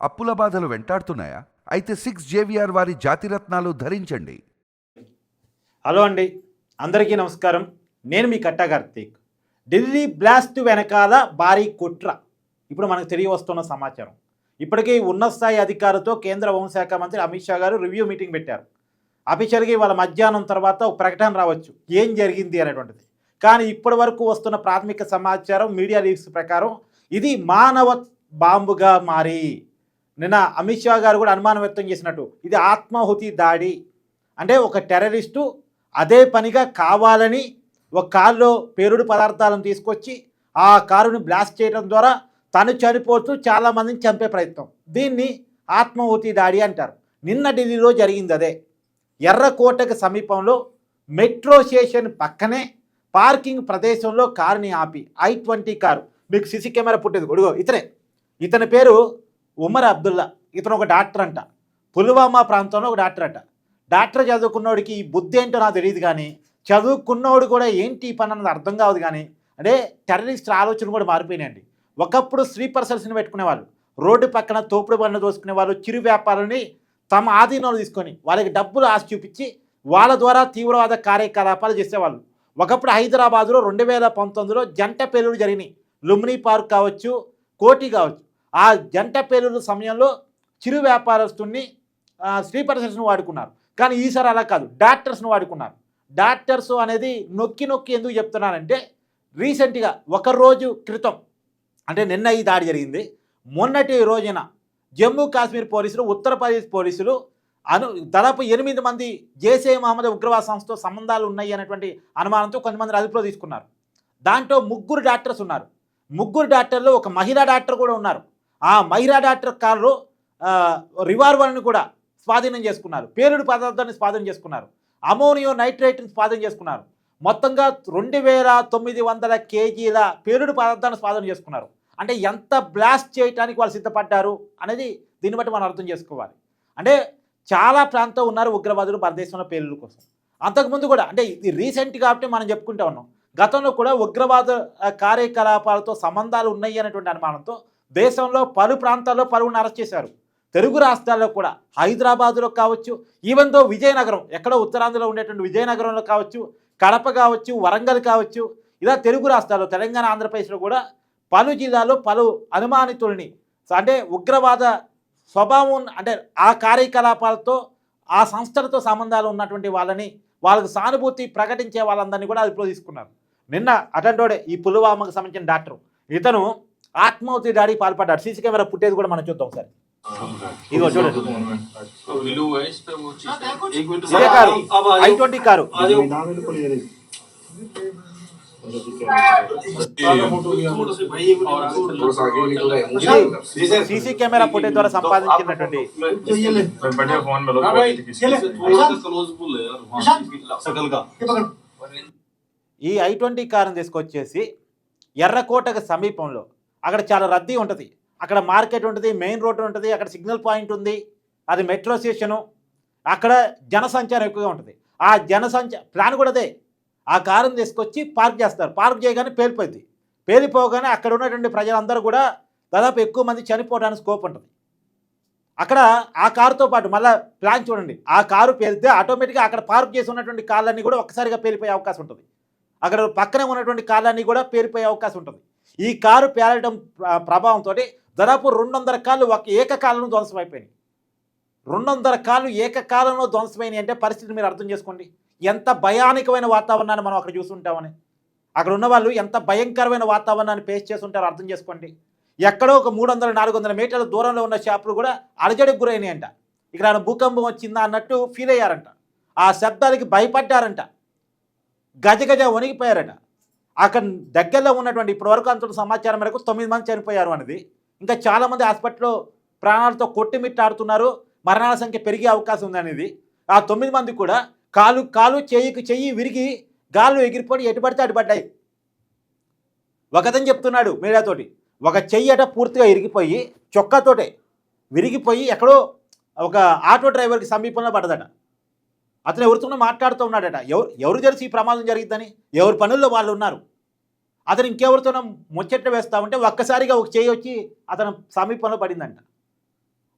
అప్పుల బాధలు వెంటాడుతున్నాయా? అయితే సిక్స్ జేవిఆర్ వారి జాతిరత్నాలు ధరించండి. హలో అండి. అందరికీ నమస్కారం. నేను మీ కట్టా కార్తీక్. ఢిల్లీ బ్లాస్ట్ వెనకాల భారీ కుట్ర. ఇప్పుడు మనకు తెలియ వస్తున్న సమాచారం. ఇప్పటికీ ఉన్నత స్థాయి అధికారులతో కేంద్ర హోంశాఖ మంత్రి అమిత్ షా గారు రివ్యూ మీటింగ్ పెట్టారు. అఫీషియల్గా వాళ్ళ మధ్యాహ్నం తర్వాత ఒక ప్రకటన రావచ్చు. ఏం జరిగింది అనేటువంటిది. కానీ ఇప్పటి వరకు వస్తున్న ప్రాథమిక సమాచారం మీడియా లీక్స్ ప్రకారం ఇది మానవ బాంబుగా మారి నిన్న అమిత్ షా గారు కూడా అనుమానం వ్యక్తం చేసినట్టు. ఇది ఆత్మాహుతి దాడి. అంటే ఒక టెర్రరిస్టు అదే పనిగా కావాలని ఒక కారులో పేరుడు పదార్థాలను తీసుకొచ్చి ఆ కారుని బ్లాస్ట్ చేయడం ద్వారా తను చనిపోతూ చాలామందిని చంపే ప్రయత్నం. దీన్ని ఆత్మాహుతి దాడి అంటారు. నిన్న ఢిల్లీలో జరిగింది అదే. ఎర్రకోటకు సమీపంలో మెట్రో స్టేషన్ పక్కనే పార్కింగ్ ప్రదేశంలో కారుని ఆపి. I twenty car. మీకు సిసి కెమెరా పుట్టేది గొడుగో ఇతనే. ఇతని పేరు ఉమర్ అబ్దుల్లా ఇతను ఒక డాక్టర్ అంట. పుల్వామా ప్రాంతంలో ఒక డాక్టర్ అంట. డాక్టర్ చదువుకున్నోడికి ఈ బుద్ధి ఏంటో నాకు తెలియదు కానీ చదువుకున్నోడు కూడా ఏంటి పని అన్నది అర్థం కాదు కానీ అంటే టెర్రరిస్ట్ ఆలోచన కూడా మారిపోయినాయండి. ఒకప్పుడు స్లీపర్ సెల్స్ని పెట్టుకునేవాళ్ళు రోడ్డు పక్కన తోపుడు బండ్లు దోసుకునే వాళ్ళు చిరు వ్యాపారులని తమ ఆధీనంలో తీసుకొని వాళ్ళకి డబ్బులు ఆశ చూపించి వాళ్ళ ద్వారా తీవ్రవాద కార్యకలాపాలు చేసేవాళ్ళు. ఒకప్పుడు హైదరాబాదులో రెండు వేల పంతొమ్మిదిలో జంట పెళ్ళిళ్ళు జరిగినాయి. లుమ్ని పార్క్ కావచ్చు కోటి కావచ్చు. ఆ జంట పేలుడు సమయంలో చిరు వ్యాపారస్తుని ఆ, వాడుకున్నారు. కానీ ఈసారి అలా కాదు. డాక్టర్స్ను వాడుకున్నారు. డాక్టర్స్ అనేది నొక్కి నొక్కి ఎందుకు చెప్తున్నానంటే రీసెంట్గా ఒక రోజు క్రితం అంటే నిన్న ఈ దాడి జరిగింది. మొన్నటి రోజున జమ్మూ కాశ్మీర్ పోలీసులు ఉత్తరప్రదేశ్ పోలీసులు అను దాదాపు ఎనిమిది మంది జేసే మహమ్మద్ ఉగ్రవాద సంస్థతో సంబంధాలు ఉన్నాయి అనేటువంటి అనుమానంతో కొంతమంది అదుపులో తీసుకున్నారు. దాంట్లో ముగ్గురు డాక్టర్స్ ఉన్నారు. ముగ్గురు డాక్టర్లు ఒక మహిళా డాక్టర్ కూడా ఉన్నారు. ఆ మైరా డాక్టర్ కారులో ఆ, రివాల్వర్ని కూడా స్వాధీనం చేసుకున్నారు. పేలుడు పదార్థాన్ని స్వాధీనం చేసుకున్నారు. అమోనియో నైట్రేట్ని స్వాధీనం చేసుకున్నారు. మొత్తంగా రెండు వేల తొమ్మిది వందల కేజీల పేలుడు పదార్థాన్ని స్వాధీనం చేసుకున్నారు. అంటే ఎంత బ్లాస్ట్ చేయడానికి వాళ్ళు సిద్ధపడ్డారు అనేది దీన్ని బట్టి మనం అర్థం చేసుకోవాలి. అంటే చాలా ప్రాంతం ఉన్నారు ఉగ్రవాదులు భారతదేశంలో పేలుడు కోసం. అంతకుముందు కూడా అంటే ఇది రీసెంట్ కాబట్టి మనం చెప్పుకుంటూ ఉన్నాం. గతంలో కూడా ఉగ్రవాద కార్యకలాపాలతో సంబంధాలు ఉన్నాయి అనేటువంటి అనుమానంతో దేశంలో పలు ప్రాంతాల్లో పలువురిని అరెస్ట్ చేశారు. తెలుగు రాష్ట్రాల్లో కూడా హైదరాబాదులో కావచ్చు ఈవెన్ దో విజయనగరం ఎక్కడో ఉత్తరాంధ్రలో ఉండేటువంటి విజయనగరంలో కావచ్చు కడప కావచ్చు వరంగల్ కావచ్చు ఇలా తెలుగు రాష్ట్రాల్లో తెలంగాణ ఆంధ్రప్రదేశ్లో కూడా పలు జిల్లాల్లో పలు అనుమానితుల్ని అంటే ఉగ్రవాద స్వభావం అంటే ఆ కార్యకలాపాలతో ఆ సంస్థలతో సంబంధాలు ఉన్నటువంటి వాళ్ళని వాళ్ళకు సానుభూతి ప్రకటించే వాళ్ళందరినీ కూడా అదుపులో తీసుకున్నారు. నిన్న అటెంటోడే ఈ పుల్వామాకు సంబంధించిన డాక్టర్. ఇతను ఆత్మహత్య దాడికి పాల్పడ్డాడు. సీసీ కెమెరా పుట్టేది కూడా మనం చూద్దాం సార్ ఇదిగో చూడండి. కారు. సీసీ కెమెరా ఫుటేజ్ ద్వారా సంపాదించినటువంటి ఈ ఐ ట్వంటీ కారుని తీసుకొచ్చేసి ఎర్రకోటకు సమీపంలో అక్కడ చాలా రద్దీ ఉంటుంది. అక్కడ మార్కెట్ ఉంటుంది మెయిన్ రోడ్ ఉంటుంది అక్కడ సిగ్నల్ పాయింట్ ఉంది అది మెట్రో స్టేషను అక్కడ జనసంచారం ఎక్కువగా ఉంటుంది. ఆ జనసంచ ప్లాన్ కూడా అదే. ఆ కారుని తీసుకొచ్చి పార్క్ చేస్తారు. పార్క్ చేయగానే పేలిపోయింది పేలిపోగానే అక్కడ ఉన్నటువంటి ప్రజలందరూ కూడా దాదాపు ఎక్కువ మంది చనిపోవడానికి స్కోప్ ఉంటుంది. అక్కడ ఆ కారుతో పాటు మళ్ళీ ప్లాన్ చూడండి. ఆ కారు పేలితే ఆటోమేటిక్గా అక్కడ పార్క్ చేసి ఉన్నటువంటి కార్లన్నీ కూడా ఒక్కసారిగా పేలిపోయే అవకాశం ఉంటుంది. అక్కడ పక్కనే ఉన్నటువంటి కార్లన్నీ కూడా పేలిపోయే అవకాశం ఉంటుంది. ఈ కారు పేలడం ప్రభావంతో దాదాపు రెండు వందల కార్లు ఒక ఏకకాలంలో ధ్వంసం అయిపోయినాయి రెండు వందల కార్లు ఏకకాలంలో ధ్వంసమైనాయి అంటే పరిస్థితి మీరు అర్థం చేసుకోండి. ఎంత భయానకమైన వాతావరణాన్ని మనం అక్కడ చూసుంటామని అక్కడ ఉన్న వాళ్ళు ఎంత భయంకరమైన వాతావరణాన్ని ఫేస్ చేస్తుంటారో అర్థం చేసుకోండి. ఎక్కడో ఒక మూడు వందల నాలుగు వందల మీటర్ల దూరంలో ఉన్న షాపులు కూడా అలజడికి గురైనాయంట. ఇక్కడ ఆయన భూకంపం వచ్చిందా అన్నట్టు ఫీల్ అయ్యారంట. ఆ శబ్దాలకి భయపడ్డారంట. గజ గజ వణిగిపోయారట అక్కడ దగ్గరలో ఉన్నటువంటి ఇప్పటివరకు అంత సమాచారం మేరకు తొమ్మిది మంది చనిపోయారు అనేది. ఇంకా చాలామంది హాస్పిటల్లో ప్రాణాలతో కొట్టిమిట్టాడుతున్నారు. మరణాల సంఖ్య పెరిగే అవకాశం ఉందనేది ఆ తొమ్మిది మంది కూడా కాలు కాలు చెయ్యికి చెయ్యి విరిగి గాలు ఎగిరిపోయి ఎటు పడితే అటు ఒకతని చెప్తున్నాడు మీడియాతోటి. ఒక చెయ్యి అట పూర్తిగా ఇరిగిపోయి చొక్కాతోటే విరిగిపోయి ఎక్కడో ఒక ఆటో డ్రైవర్కి సమీపంలో పడదట అతను ఎవరితోనో మాట్లాడుతూ ఉన్నాడట. ఎవరు ఎవరు తెలిసి ఈ ప్రమాదం జరిగిద్దని? ఎవరి పనుల్లో వాళ్ళు ఉన్నారు? అతను ఇంకెవరితోనో ముచ్చట వేస్తా ఉంటే ఒక్కసారిగా ఒక చేయి వచ్చి అతను సమీపంలో పడిందంట.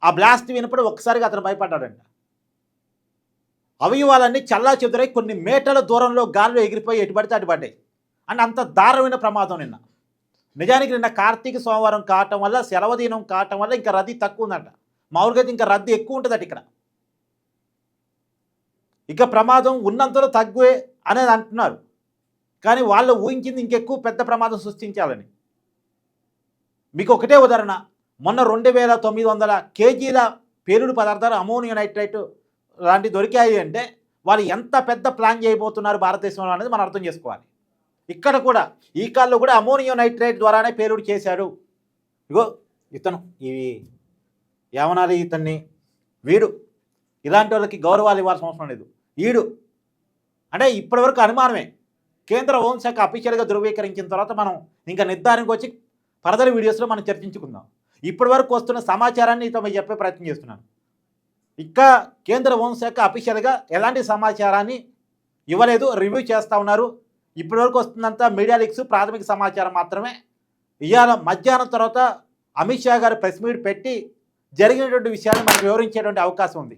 ఆ బ్లాస్ట్ వినప్పుడు ఒక్కసారిగా అతను భయపడ్డాడంట. అవయవాలన్నీ చల్లా చెదురై కొన్ని మీటర్ల దూరంలో గాలిలో ఎగిరిపోయి ఎటు పడితే అటు పడ్డాయి. అండ్ అంత దారుణమైన ప్రమాదం నిన్న. నిజానికి నిన్న కార్తీక సోమవారం కావటం వల్ల సెలవు దినం కావటం వల్ల ఇంకా రద్దీ తక్కువ ఉందంట. మామూలుగా అయితే ఇంకా రద్దీ ఎక్కువ ఉంటుందట ఇక్కడ. ఇక ప్రమాదం ఉన్నంతలో తగ్గువే అనేది అంటున్నారు. కానీ వాళ్ళు ఊహించింది ఇంకెక్కువ పెద్ద ప్రమాదం సృష్టించాలని. మీకు ఒకటే ఉదాహరణ. మొన్న రెండు వేల తొమ్మిది వందల కేజీల పేలుడు పదార్థాలు అమోనియం నైట్రైట్ లాంటివి దొరికాయి అంటే వాళ్ళు ఎంత పెద్ద ప్లాన్ చేయబోతున్నారు భారతదేశంలో అనేది మనం అర్థం చేసుకోవాలి. ఇక్కడ కూడా ఈ కాల్లో కూడా అమోనియం నైట్రైట్ ద్వారానే పేలుడు చేశాడు. ఇగో ఇతను ఇవి ఏమనాలి ఇతన్ని. వీడు ఇలాంటి వాళ్ళకి గౌరవాలు ఇవ్వాల్సిన అవసరం లేదు. ఈడు అంటే ఇప్పటివరకు అనుమానమే. కేంద్ర హోంశాఖ అఫీషియల్గా ధృవీకరించిన తర్వాత మనం ఇంకా నిర్ధారణకు వచ్చి ఫర్దర్ వీడియోస్లో మనం చర్చించుకుందాం. ఇప్పటివరకు వస్తున్న సమాచారాన్ని తమ చెప్పే ప్రయత్నం చేస్తున్నాను. ఇంకా కేంద్ర హోంశాఖ అఫీషియల్గా ఎలాంటి సమాచారాన్ని ఇవ్వలేదు రివ్యూ చేస్తూ ఉన్నారు. ఇప్పటివరకు వస్తుందంతా మీడియా లీక్స్ ప్రాథమిక సమాచారం మాత్రమే. ఇవాళ మధ్యాహ్నం తర్వాత అమిత్ షా గారు ప్రెస్ మీట్ పెట్టి జరిగినటువంటి విషయాన్ని మనం వివరించేటువంటి అవకాశం ఉంది.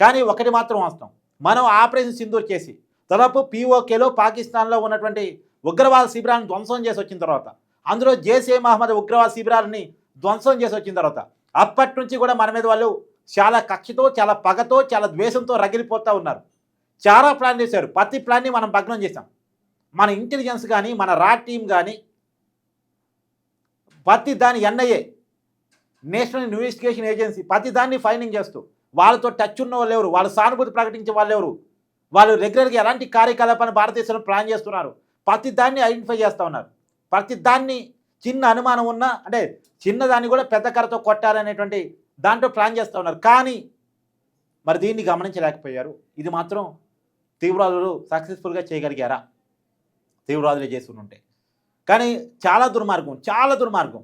కానీ ఒకటి మాత్రం వాస్తవం. మనం ఆపరేషన్ సింధూర్ చేసి దాదాపు పీఓకేలో పాకిస్తాన్లో ఉన్నటువంటి ఉగ్రవాద శిబిరాలను ధ్వంసం చేసి వచ్చిన తర్వాత అందులో జేసే మహమ్మద్ ఉగ్రవాద శిబిరాలని ధ్వంసం చేసి వచ్చిన తర్వాత అప్పటి నుంచి కూడా మన మీద వాళ్ళు చాలా కక్షతో చాలా పగతో చాలా ద్వేషంతో రగిలిపోతూ ఉన్నారు. చాలా ప్లాన్ చేశారు. ప్రతి ప్లాన్ని మనం భగ్నం చేశాం. మన ఇంటెలిజెన్స్ కానీ మన రా టీం కానీ ప్రతి దాని ఎన్ఐఏ నేషనల్ ఇన్వెస్టిగేషన్ ఏజెన్సీ ప్రతి దాన్ని ఫైనింగ్ చేస్తూ వాళ్ళతో టచ్ ఉన్న వాళ్ళు ఎవరు? వాళ్ళు సానుభూతి ప్రకటించే వాళ్ళు ఎవరు? వాళ్ళు రెగ్యులర్గా ఎలాంటి కార్యకలాపాన్ని భారతదేశంలో ప్లాన్ చేస్తున్నారు? ప్రతి దాన్ని ఐడెంటిఫై చేస్తూ ఉన్నారు. ప్రతి దాన్ని చిన్న అనుమానం ఉన్నా అంటే చిన్నదాన్ని కూడా పెద్ద కర్రతో కొట్టాలనేటువంటి దాంట్లో ప్లాన్ చేస్తూ ఉన్నారు. కానీ మరి దీన్ని గమనించలేకపోయారు. ఇది మాత్రం తీవ్రవాదులు సక్సెస్ఫుల్గా చేయగలిగారా? తీవ్రవాదులే చేస్తుంటే. కానీ చాలా దుర్మార్గం చాలా దుర్మార్గం.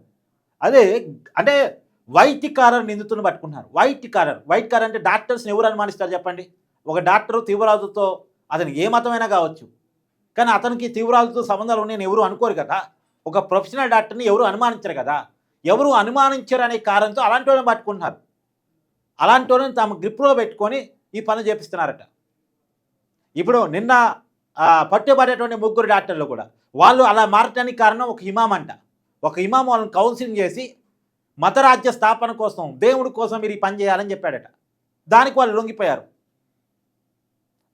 అదే అంటే వైట్ కారర్ నిందితులను పట్టుకున్నారు వైట్ కారర్ వైట్ కారర్ అంటే డాక్టర్స్ని ఎవరు అనుమానిస్తారు చెప్పండి? ఒక డాక్టరు తీవ్రవాదులతో అతను ఏ మతమైనా కావచ్చు. కానీ అతనికి తీవ్రవాదులతో సంబంధాలు ఉన్నాయని ఎవరు అనుకోరు కదా. ఒక ప్రొఫెషనల్ డాక్టర్ని ఎవరు అనుమానించరు కదా. ఎవరు అనుమానించరు అనే కారణంతో అలాంటి వాళ్ళని పట్టుకుంటున్నారు. అలాంటి వాళ్ళని తమ గ్రిప్లో పెట్టుకొని ఈ పనులు చేపిస్తున్నారట. ఇప్పుడు నిన్న పట్టుబడేటువంటి ముగ్గురు డాక్టర్లు కూడా వాళ్ళు అలా మారటానికి కారణం ఒక ఇమాం అంట. ఒక ఇమాం వాళ్ళని కౌన్సిలింగ్ చేసి మతరాజ్య స్థాపన కోసం దేవుడి కోసం మీరు ఈ పని చేయాలని చెప్పాడట. దానికి వాళ్ళు లొంగిపోయారు.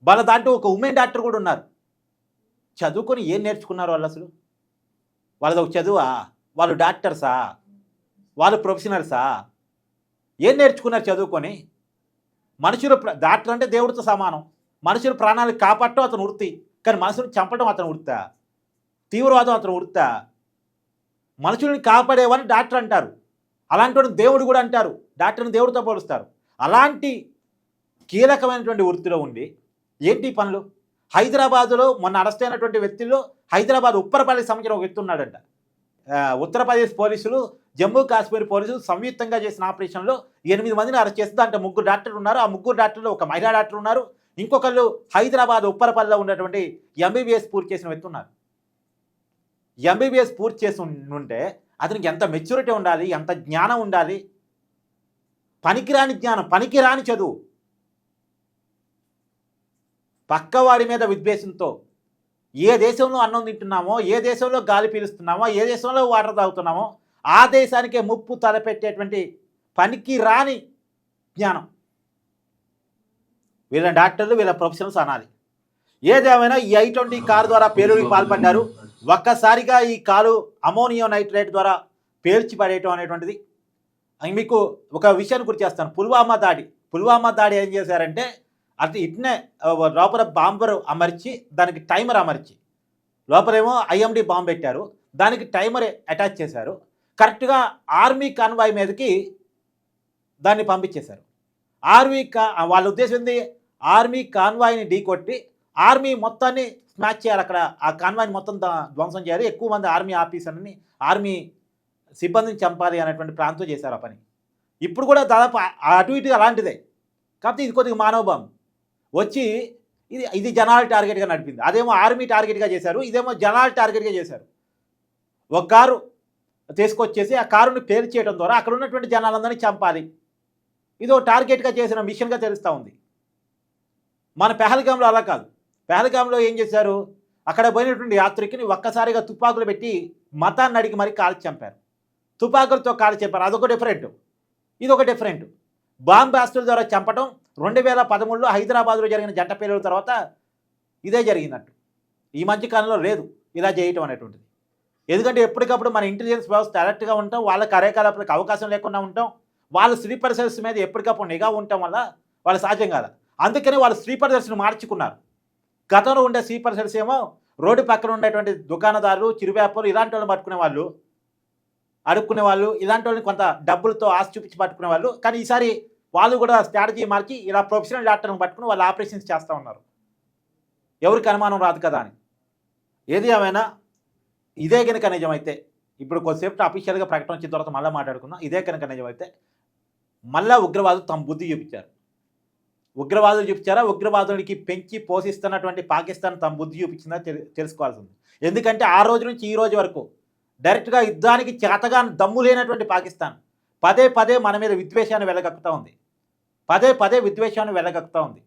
వాళ్ళ దాంట్లో ఒక ఉమెన్ డాక్టర్ కూడా ఉన్నారు. చదువుకొని ఏం నేర్చుకున్నారు వాళ్ళు అసలు? వాళ్ళది ఒక చదువా? వాళ్ళు డాక్టర్సా? వాళ్ళు ప్రొఫెషనల్సా? ఏం నేర్చుకున్నారు చదువుకొని? మనుషులు ప్ర- డాక్టర్ అంటే దేవుడితో సమానం. మనుషుల ప్రాణాలు కాపాడటం అతను వృత్తి. కానీ మనుషులను చంపడం అతను వృత్తా? తీవ్రవాదం అతను వృత్తా? మనుషుల్ని కాపాడేవని డాక్టర్ అంటారు. అలాంటి దేవుడు కూడా అంటారు. డాక్టర్ని దేవుడితో పోలుస్తారు. అలాంటి కీలకమైనటువంటి వృత్తిలో ఉండి ఏంటి పనులు? హైదరాబాదులో మొన్న అరెస్ట్ అయినటువంటి వ్యక్తుల్లో హైదరాబాద్ ఉత్తరప్రదేశ్ సంబంధించిన ఒక వ్యక్తి ఉన్నాడంట. ఉత్తరప్రదేశ్ పోలీసులు జమ్మూ కాశ్మీర్ పోలీసులు సంయుక్తంగా చేసిన ఆపరేషన్లో ఎనిమిది మందిని అరెస్ట్ చేస్తే దాంట్లో ముగ్గురు డాక్టర్లు ఉన్నారు. ఆ ముగ్గురు డాక్టర్లు ఒక మహిళా డాక్టర్ ఉన్నారు. ఇంకొకళ్ళు హైదరాబాద్ ఉప్పరపల్లిలో ఉన్నటువంటి ఎంబీబీఎస్ పూర్తి చేసిన వ్యక్తి ఉన్నారు. ఎంబీబీఎస్ పూర్తి చేసి ఉంటే అతనికి ఎంత మెచ్యూరిటీ ఉండాలి ఎంత జ్ఞానం ఉండాలి? పనికిరాని జ్ఞానం పనికిరాని చదువు. పక్కవాడి మీద విద్వేషంతో ఏ దేశంలో అన్నం తింటున్నామో ఏ దేశంలో గాలి పీలుస్తున్నామో ఏ దేశంలో వాటర్ తాగుతున్నామో ఆ దేశానికే ముప్పు తలపెట్టేటువంటి పనికి రాని జ్ఞానం. వీళ్ళ డాక్టర్లు వీళ్ళ ప్రొఫెషనల్స్ అనాలి. ఏదేమైనా ఈ ఐ ట్వంటీ కారు ద్వారా పేలుడికి పాల్పడ్డారు. ఒక్కసారిగా ఈ కారు అమోనియం నైట్రేట్ ద్వారా పేల్చి పడేయటం అనేటువంటిది. అది మీకు ఒక విషయాన్ని గుర్తు చేస్తాను. పుల్వామా దాడి. పుల్వామా దాడి ఏం చేశారంటే అది ఇట్నే లోపల బాంబర్ అమర్చి దానికి టైమర్ అమర్చి. లోపలేమో ఐఎండి బాంబు పెట్టారు. దానికి టైమర్ అటాచ్ చేశారు. కరెక్ట్గా ఆర్మీ కాన్వాయ్ మీదకి దాన్ని పంపించేశారు. ఆర్మీ కా వాళ్ళ ఉద్దేశం ఏంది? ఆర్మీ కాన్వాయ్ని ఢీకొట్టి ఆర్మీ మొత్తాన్ని స్మాచ్ చేయాలి అక్కడ. ఆ కాన్వాయ్ని మొత్తం ధ్వంసం చేయాలి. ఎక్కువ మంది ఆర్మీ ఆఫీసర్ని ఆర్మీ సిబ్బందిని చంపాలి అనేటువంటి ప్రాంతం చేశారు ఆ పని. ఇప్పుడు కూడా దాదాపు అటు ఇటు అలాంటిదే. కాకపోతే ఇది కొద్దిగా మానవ బాంబు. వచ్చి ఇది ఇది జనాల టార్గెట్గా నడిపింది. అదేమో ఆర్మీ టార్గెట్గా చేశారు ఇదేమో జనాల టార్గెట్గా చేశారు. ఒక కారు తీసుకొచ్చేసి ఆ కారుని పేరు ద్వారా అక్కడ ఉన్నటువంటి జనాలందరినీ చంపాలి. ఇదో టార్గెట్గా చేసిన మిషన్గా తెలుస్తూ ఉంది. మన పెహల్గాంలో అలా కాదు. పెహల్గాంలో ఏం చేశారు? అక్కడ పోయినటువంటి యాత్రికుని ఒక్కసారిగా తుపాకులు పెట్టి మతాన్ని అడిగి మరి కాల్చి చంపారు. తుపాకులతో కాల్చి చంపారు. అదొక డిఫరెంట్ ఇది ఒక డిఫరెంట్ బాంబాస్తుల ద్వారా చంపడం రెండు వేల పదమూడులో హైదరాబాద్లో జరిగిన జంట పేలుల తర్వాత ఇదే జరిగినట్టు ఈ మధ్య కాలంలో లేదు. ఇలా చేయటం అనేటువంటిది. ఎందుకంటే ఎప్పటికప్పుడు మన ఇంటెలిజెన్స్ వ్యవస్థ అలర్ట్గా ఉంటాం వాళ్ళ కార్యకలాపాలకు అవకాశం లేకుండా ఉంటాం వాళ్ళ స్లీపర్ సెల్స్ మీద ఎప్పటికప్పుడు నిఘా ఉండటం వల్ల వాళ్ళు సాధ్యం కాదు. అందుకని వాళ్ళు స్లీపర్ సెల్స్ని మార్చుకున్నారు. గతంలో ఉండే స్లీపర్ సెల్స్ ఏమో రోడ్డు పక్కన ఉండేటువంటి దుకాణదారులు చిరు వ్యాపారులు ఇలాంటి వాళ్ళని పట్టుకునే వాళ్ళు అడుక్కునే వాళ్ళు ఇలాంటి వాళ్ళని కొంత డబ్బులతో ఆశ చూపించి పట్టుకునే వాళ్ళు. కానీ ఈసారి వాళ్ళు కూడా స్ట్రాటజీ మార్చి ఇలా ప్రొఫెషనల్ డాక్టర్ని పట్టుకుని వాళ్ళు ఆపరేషన్స్ చేస్తూ ఉన్నారు. ఎవరికి అనుమానం రాదు కదా అని. ఏది ఏమైనా ఇదే కనుక నిజమైతే ఇప్పుడు కొద్దిసేపు అఫీషియల్గా ప్రకటన వచ్చిన తర్వాత మళ్ళీ మాట్లాడుకున్నాం ఇదే కనుక నిజమైతే మళ్ళా ఉగ్రవాదులు తమ బుద్ధి చూపించారు. ఉగ్రవాదులు చూపించారా? ఉగ్రవాదులకి పెంచి పోషిస్తున్నటువంటి పాకిస్తాన్ తమ బుద్ధి చూపించిందా? తెలు- తెలుసుకోవాల్సి ఉంది ఎందుకంటే ఆ రోజు నుంచి ఈ రోజు వరకు డైరెక్ట్గా యుద్ధానికి చేతగా దమ్ము లేనటువంటి పాకిస్తాన్ పదే పదే మన మీద విద్వేషాన్ని వెళ్ళగక్కుతూ ఉంది. పదే పదే విద్వేషాన్ని వెళ్ళగక్కుతూ ఉంది.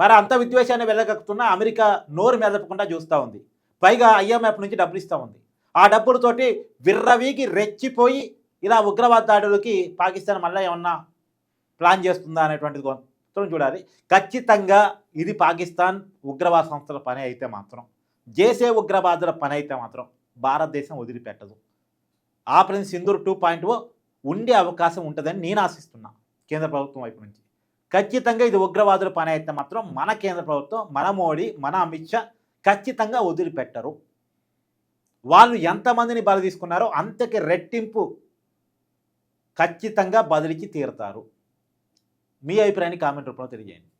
మరి అంత విద్వేషాన్ని వెళ్ళగక్కుతున్న అమెరికా నోరు మెదపకుండా చూస్తూ ఉంది. పైగా ఐఎంఎఫ్ నుంచి డబ్బులు ఇస్తూ ఉంది. ఆ డబ్బులతోటి విర్రవీగి రెచ్చిపోయి ఇలా ఉగ్రవాద దాడులకి పాకిస్తాన్ మళ్ళీ ఏమన్నా ప్లాన్ చేస్తుందా అనేటువంటిది కొంచెం చూడాలి. ఖచ్చితంగా ఇది పాకిస్తాన్ ఉగ్రవాద సంస్థల పని అయితే మాత్రం చేసే ఉగ్రవాదుల పని అయితే మాత్రం భారతదేశం వదిలిపెట్టదు. Operation Sindoor two point O ఉండే అవకాశం ఉంటుందని నేను ఆశిస్తున్నా. కేంద్ర ప్రభుత్వం వైపు నుంచి. ఖచ్చితంగా ఇది ఉగ్రవాదుల పని అయితే మాత్రం మన కేంద్ర ప్రభుత్వం మన మోడీ మన అమిత్ షా ఖచ్చితంగా వదిలిపెట్టరు. వాళ్ళు ఎంతమందిని బలి తీసుకున్నారో అంతకి రెట్టింపు ఖచ్చితంగా బదిలికి తీరుతారు. మీ అభిప్రాయాన్ని కామెంట్ రూపంలో తెలియజేయండి.